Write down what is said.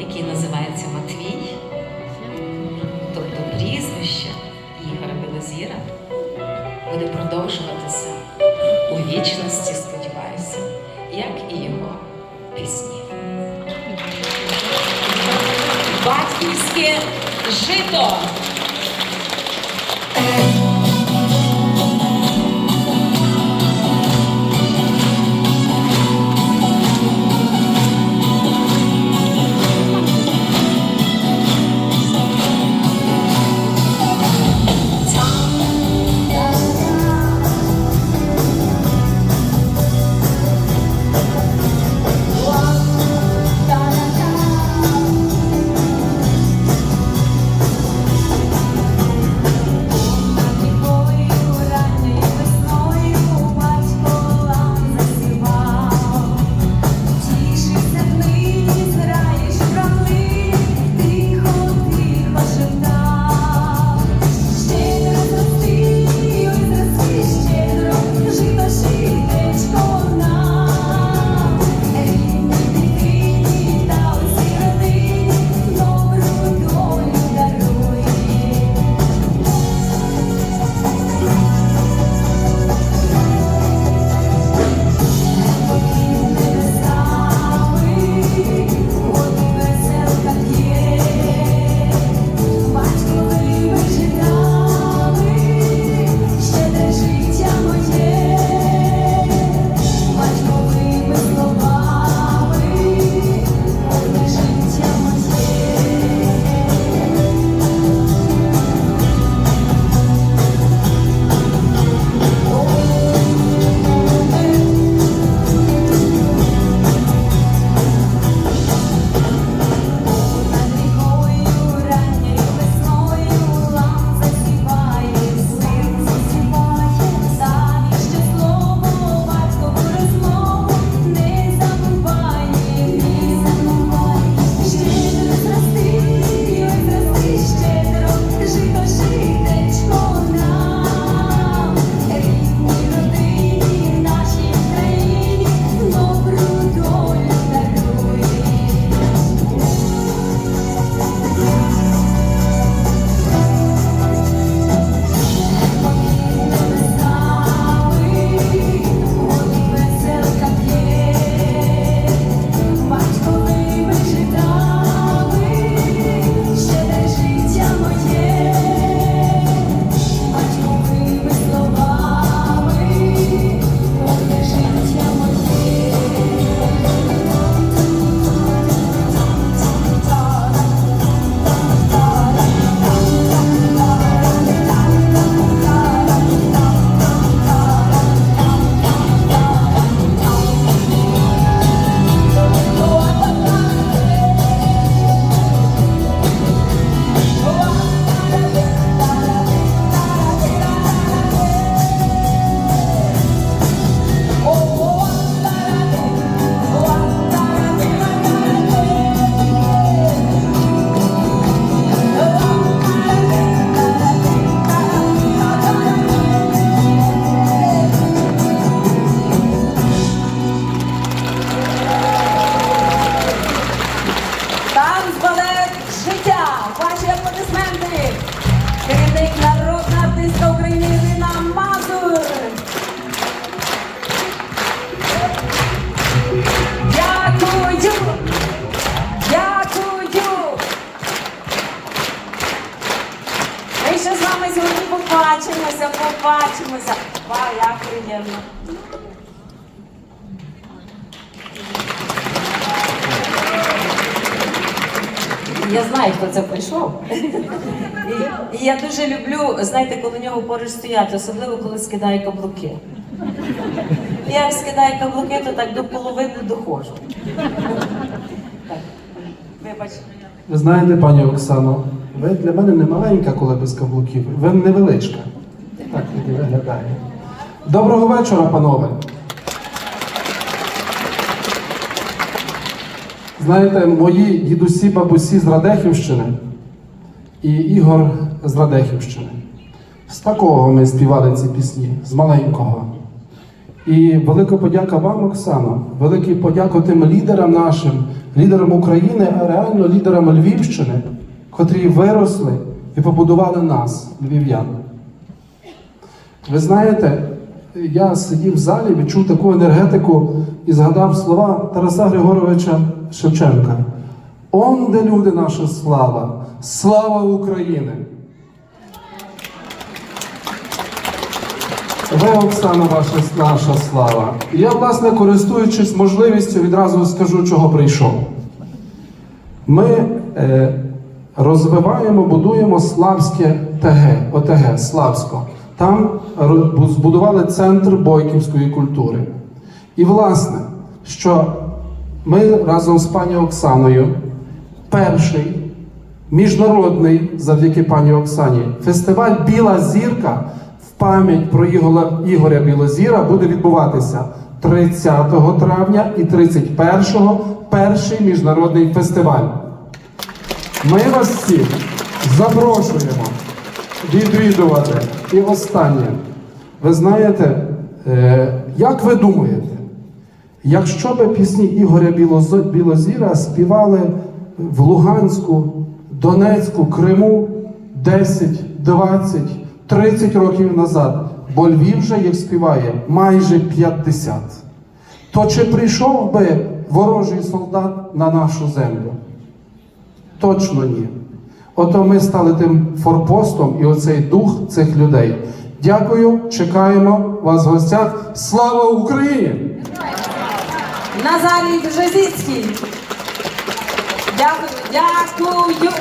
який називається Матвій, тобто прізвище Ігора Білозіра буде продовжуватися у вічності, сподіваюся, як і його пісні. Батьківське жито. Вами сьогодні побачимося, побачимося. Ва, як приємно. Я знаю, хто це прийшов. І, і я дуже люблю, знаєте, коли нього поруч стоять, особливо коли скидає каблуки. Я як скидаю каблуки, то так до половини доходжу. Вибач. Ви знаєте, пані Оксано, ви для мене не маленька, коли без каблуків. Ви невеличка. Так тоді виглядає. Доброго вечора, панове. Знаєте, мої дідусі, бабусі з Радехівщини і Ігор з Радехівщини. З такого ми співали ці пісні, з маленького. І велика подяка вам, Оксано, велика подяка тим лідерам нашим, лідерами України, а реально лідерами Львівщини, котрі виросли і побудували нас, львів'ян. Ви знаєте, я сидів в залі, відчув таку енергетику і згадав слова Тараса Григоровича Шевченка. Он де люди наша слава, слава України! Ви, Оксана, ваша наша слава. І я, власне, користуючись можливістю, відразу скажу, чого прийшов. Ми е, розвиваємо, будуємо Славське ТГ, ОТГ, Славсько. Там збудували центр бойківської культури. І, власне, що ми разом з пані Оксаною перший міжнародний, завдяки пані Оксані, фестиваль Біла зірка в пам'ять про Ігоря Білозіра буде відбуватися 30 травня і 31 перший міжнародний фестиваль. Ми вас всіх запрошуємо відвідувати. І останнє. Ви знаєте, е, як ви думаєте, якщо би пісні Ігоря Білозіра співали в Луганську, Донецьку, Криму 10, 20, 30 років назад, бо Львів вже їх співає майже 50, то чи прийшов би ворожий солдат на нашу землю? Точно ні. Ото ми стали тим форпостом і оцей дух цих людей. Дякую, чекаємо вас в гостях. Слава Україні! Назарій Бжезіцький. Дякую, дякую.